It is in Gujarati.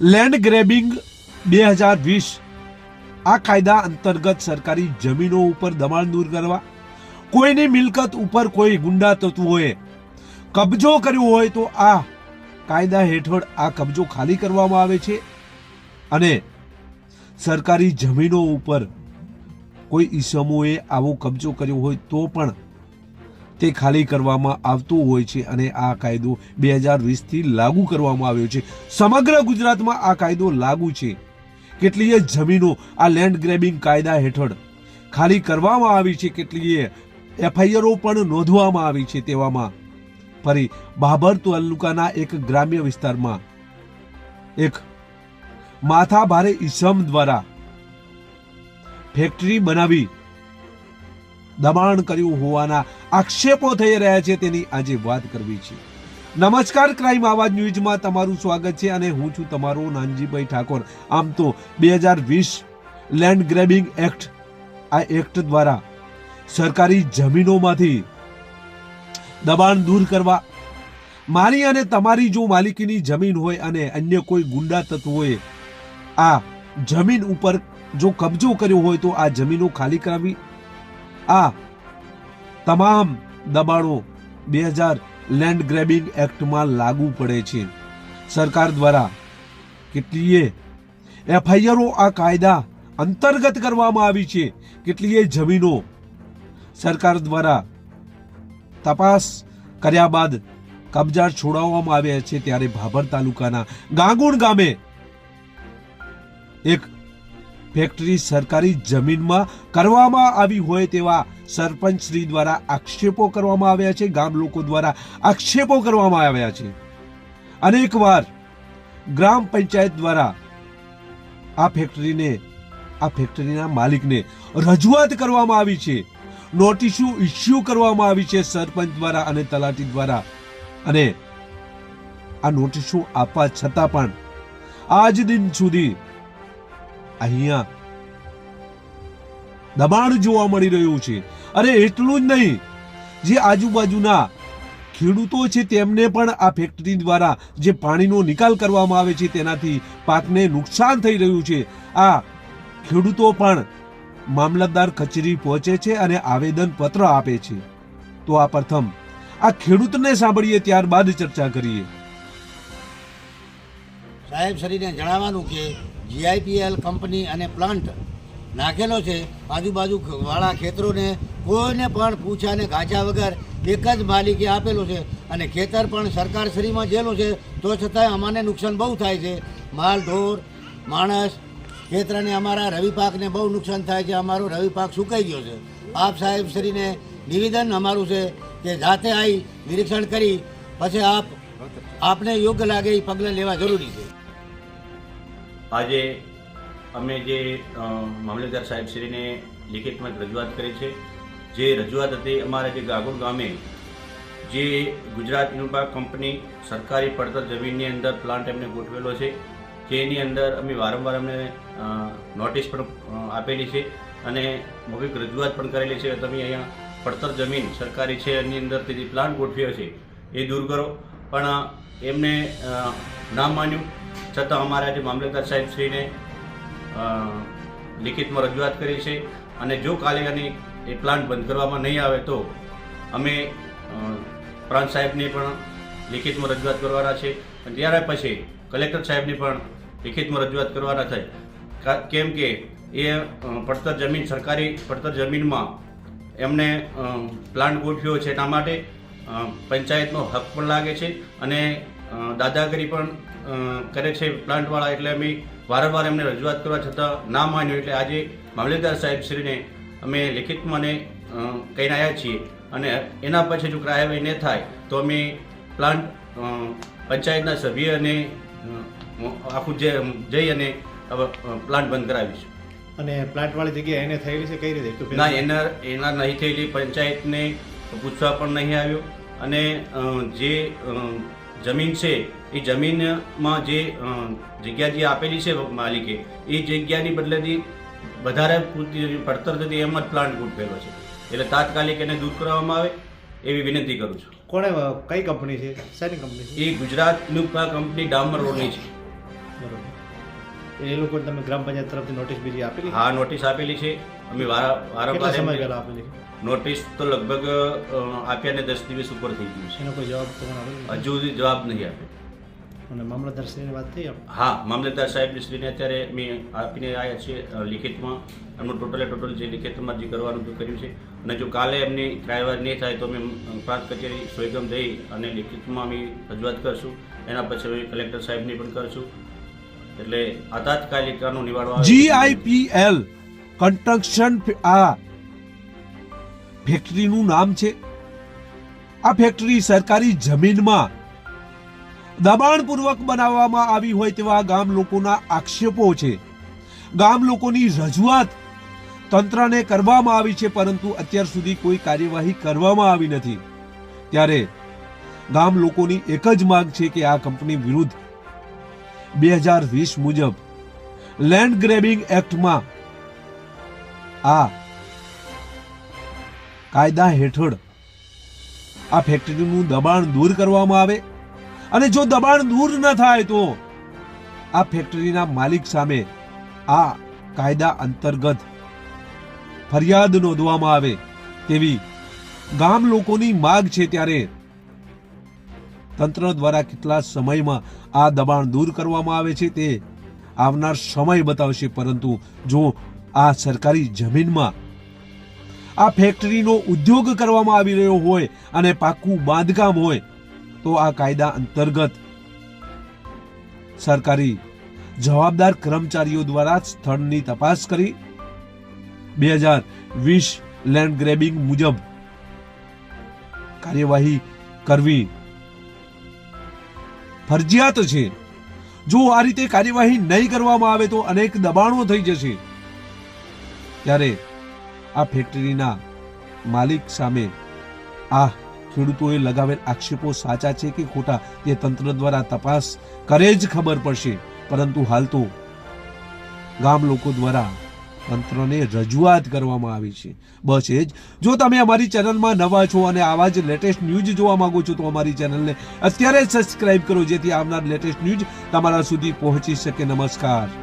લેન્ડ ગ્રેબિંગ બે હજાર વીસ. આ કાયદા અંતર્ગત સરકારી જમીનો ઉપર દબાણ દૂર કરવા, કોઈની મિલકત ઉપર કોઈ ગુંડા તત્વોએ કબજો કર્યો હોય તો આ કાયદા હેઠળ આ કબજો ખાલી કરવામાં આવે છે અને સરકારી જમીનો ઉપર કોઈ ઈસમોએ આવો કબજો કર્યો હોય તો પણ તે ખાલી કરવામાં આવતું હોય છે અને આ કાયદો બે હજાર વીસથી લાગુ કરવામાં આવ્યો છે. સમગ્ર ગુજરાતમાં આ કાયદો લાગુ છે. કેટલીય જમીનો આ લેન્ડ ગ્રેબિંગ કાયદા હેઠળ ખાલી કરવામાં આવી છે, કેટલીય એફઆઈઆરો પણ નોંધવામાં આવી છે તેવામાં. ફરી બાબર તાલુકાના એક ગ્રામ્ય વિસ્તારમાં એક માથા ભારે ઈસમ દ્વારા ફેક્ટરી બનાવી દબાણ કર્યું હોવાના આક્ષેપો થઈ રહ્યા છે તેની આજે વાત કરવી છે. નમસ્કાર, ક્રાઇમ આવાજ ન્યૂઝમાં તમારું સ્વાગત છે અને હું છું તમારો નાનજીભાઈ ઠાકોર. આમ તો બે હજાર વીસ લેન્ડ ગ્રેબિંગ એક્ટ, આ એક્ટ દ્વારા સરકારી જમીનોમાંથી દબાણ દૂર કરવા, મારી અને તમારી જો માલિકીની જમીન હોય અને અન્ય કોઈ ગુંડા તત્વોએ આ જમીન ઉપર જો કબજો કર્યો હોય તો આ જમીનો ખાલી કરાવી, આ તમામ દબાણો બે હજાર લેન્ડ ગ્રેબિંગ એક્ટમાં લાગુ પડે છે. સરકાર દ્વારા કેટલીય એફઆઈઆરો આ કાયદા અંતર્ગત કરવામાં આવી છે. કેટલીય જમીનો સરકાર દ્વારા તપાસ કર્યા બાદ કબજા છોડાવવામાં આવ્યા છે. ત્યારે ભાભર તાલુકાના ગાંગુણ ગામે એક ફેક્ટરી સરકારી જમીનમાં કરવામાં આવી હોય તેવા સરપંચ શ્રી દ્વારા આક્ષેપો કરવામાં આવ્યા છે. ગામ લોકો દ્વારા આક્ષેપો કરવામાં આવ્યા છે. અનેકવાર ગ્રામ પંચાયત દ્વારા આ ફેક્ટરીને, આ ફેક્ટરીના માલિકને રજૂઆત કરવામાં આવી છે. નોટિસો ઇસ્યુ કરવામાં આવી છે સરપંચ દ્વારા અને તલાટી દ્વારા. અને આ નોટિસો આપવા છતાં પણ આજ દિન સુધી અહીંયા દબાણ જોવા મળી રહ્યું છે. અરે, એટલું જ નહીં. જે આજુબાજુના ખેડૂતો છે, તેમને પણ આ ફેક્ટરી દ્વારા જે પાણીનો નિકાલ કરવામાં આવે છે, તેનાથી પાકને નુકસાન થઈ રહ્યું છે. આ ખેડૂતો પણ મામલતદાર કચેરી પહોંચે છે અને આવેદન પત્ર આપે છે. તો આ પ્રથમ, આ ખેડૂતને સાંભળીએ, ત્યારબાદ ચર્ચા કરીએ. સાહેબ શ્રીને જણાવવાનું કે જીઆઈપીએલ કંપની અને પ્લાન્ટ નાખેલો છે. આજુબાજુ વાળા ખેતરોને કોઈને પણ પૂછાને ઘાચા વગર એક જ માલિકે આપેલો છે અને ખેતર પણ સરકાર શ્રીમાં જેલું છે. તો છતાંય અમાને નુકસાન બહુ થાય છે. માલ, ઢોર, માણસ, ખેતરને અમારા રવિ પાકને બહુ નુકસાન થાય છે. અમારો રવિ પાક સુકાઈ ગયો છે. આપ સાહેબ શ્રીને નિવેદન અમારું છે કે જાતે આવી નિરીક્ષણ કરી. પછી આપ, આપને યોગ્ય લાગે એ પગલાં લેવા જરૂરી છે. આજે અમે જે મામલતદાર સાહેબશ્રીને લિખિતમાં રજૂઆત કરી છે, જે રજૂઆત હતી અમારા જે ગાગોડ ગામે, જે ગુજરાત ઇનોપા કંપની સરકારી પડતર જમીનની અંદર પ્લાન્ટ એમને ગોઠવેલો છે, જેની અંદર અમે વારંવાર અમને નોટિસ પણ આપેલી છે અને મૌખિક રજૂઆત પણ કરેલી છે. તમે અહીંયા પડતર જમીન સરકારી છે એની અંદરથી જે પ્લાન્ટ ગોઠવ્યો છે, એ દૂર કરો. પણ એમને ના માન્યું. છતાં અમારા જે મામલતદાર સાહેબશ્રીને લિખિતમાં રજૂઆત કરી છે અને જો કાલે અને એ પ્લાન્ટ બંધ કરવામાં નહીં આવે તો અમે પ્રાંત સાહેબને પણ લિખિતમાં રજૂઆત કરવાના છે. અને ત્યાર પછી કલેક્ટર સાહેબની પણ લિખિતમાં રજૂઆત કરવાના થાય. કેમ કે એ પડતર જમીન, સરકારી પડતર જમીનમાં એમને પ્લાન્ટ ગોઠવ્યો છે એટલા માટે પંચાયતનો હક પણ લાગે છે અને દાદાગીરી પણ કરે છે પ્લાન્ટવાળા એટલે અમે વારંવાર એમને રજૂઆત કરવા છતાં ના માન્યું એટલે આજે મામલતદાર સાહેબશ્રીને અમે લિખિતમાં કહીને આવ્યા છીએ. અને એના પછી જો કાર્યવાહી ન થાય તો અમે પ્લાન્ટ પંચાયતના સભ્ય અને આખું જે જઈ અને પ્લાન્ટ બંધ કરાવીશું. અને પ્લાન્ટવાળી જગ્યા જગ્યાએ એને થયેલી છે કઈ રીતે? ના એના એના નહીં થયેલી પંચાયતને પૂછવા પણ નહીં આવ્યું. અને જે જમીન છે એ જમીનમાં જે જગ્યા જે આપેલી છે માલિકે એ જગ્યાની બદલેથી વધારે પૂરતી પડતર થતી એમ જ પ્લાન્ટ ગોઠવેલો છે. એટલે તાત્કાલિક એને દૂર કરવામાં આવે એવી વિનંતી કરું છું. કોણે કઈ કંપની છે? શેની કંપની છે? એ ગુજરાતનું કંપની ડામર રોડની છે. બરોબર. એ લોકો તમે ગ્રામ પંચાયત તરફથી નોટિસ બીજી આપેલી? હા નોટિસ આપેલી છે. અમે વારા વારંવાર સમય પહેલા આપેલી નોટિસ તો લગભગ આપ્યા ને દસ દિવસ ઉપર થઈ ગયું છે. એનો કોઈ જવાબ તમને હજુ સુધી જવાબ નહીં આપે અને મામલતદાર શ્રીની વાત થઈ હા મામલતદાર સાહેબ શ્રીને અત્યારે મેં આપીને આવ્યા છે લિખિતમાં. એમનું ટોટલે ટોટલ જે લિખિતમાં જે કરવાનું તો કર્યું છે. અને જો કાલે એમની કાર્યવાહી નહીં થાય તો અમે પ્રાંત કચેરી સોયગમ જઈ અને લિખિતમાં અમે રજૂઆત કરશું. એના પછી અમે કલેક્ટર સાહેબની પણ કરશું. એટલે આ તાત્કાલિક આનું નિવાડો આવે. જીઆઈપીએલ કન્સ્ટ્રક્શન આ ફેક્ટરીનું નામ છે. આ ફેક્ટરી સરકારી જમીનમાં દબાણપૂર્વક બનાવવામાં આવી હોય તેવા ગામ લોકોના આક્ષેપો છે. ગામ લોકોની રજૂઆત તંત્રને કરવામાં આવી છે, પરંતુ અત્યાર સુધી કોઈ કાર્યવાહી કરવામાં આવી નથી. ત્યારે ગામ લોકોની એક જ માંગ છે કે આ કંપની વિરુદ્ધ બે હજાર વીસ મુજબ લેન્ડ ગ્રેબિંગ એક્ટમાં આ કાયદા હેઠળ આ ફેક્ટરીનું દબાણ દૂર કરવામાં આવે અને જો દબાણ દૂર ન થાય તો આ ફેક્ટરીના માલિક સામે આ કાયદા અંતર્ગત ફરિયાદ નોંધવામાં આવે તેવી ગામ લોકોની માગ છે ત્યારે તંત્ર દ્વારા કેટલા સમયમાં આ દબાણ દૂર કરવામાં આવે છે તે આવનાર સમય બતાવશે. પરંતુ જો આ સરકારી જમીનમાં. આ ફેક્ટરીનો ઉદ્યોગ કરવામાં આવી રહ્યો હોય અને પાકું બાંધકામ હોય, તો આ કાયદા અંતર્ગત સરકારી જવાબદાર કર્મચારીઓ દ્વારા સ્થળની તપાસ કરી. બે હજાર વીસ લેન્ડ ગ્રેબિંગ મુજબ કાર્યવાહી કરવી ફરજિયાત છે. જો આ રીતે કાર્યવાહી નહીં કરવામાં આવે તો અનેક દબાણો થઈ જશે. ત્યારે આ ફેક્ટરીના માલિક સામે આ ખેડૂતોએ લગાવેલ આક્ષેપો સાચા છે કે ખોટા તે તંત્ર દ્વારા તપાસ કરે જ ખબર પડશે. પરંતુ હાલ તો ગામ લોકો દ્વારા તંત્રને રજૂઆત કરવામાં આવી છે. બસ એ જ. જો તમે અમારી ચેનલમાં નવા છો અને આવા જ લેટેસ્ટ ન્યૂઝ જોવા માંગો છો તો અમારી ચેનલને અત્યારે સબસ્ક્રાઇબ કરો જેથી આવનાર લેટેસ્ટ ન્યૂઝ તમારા સુધી પહોંચી શકે. નમસ્કાર.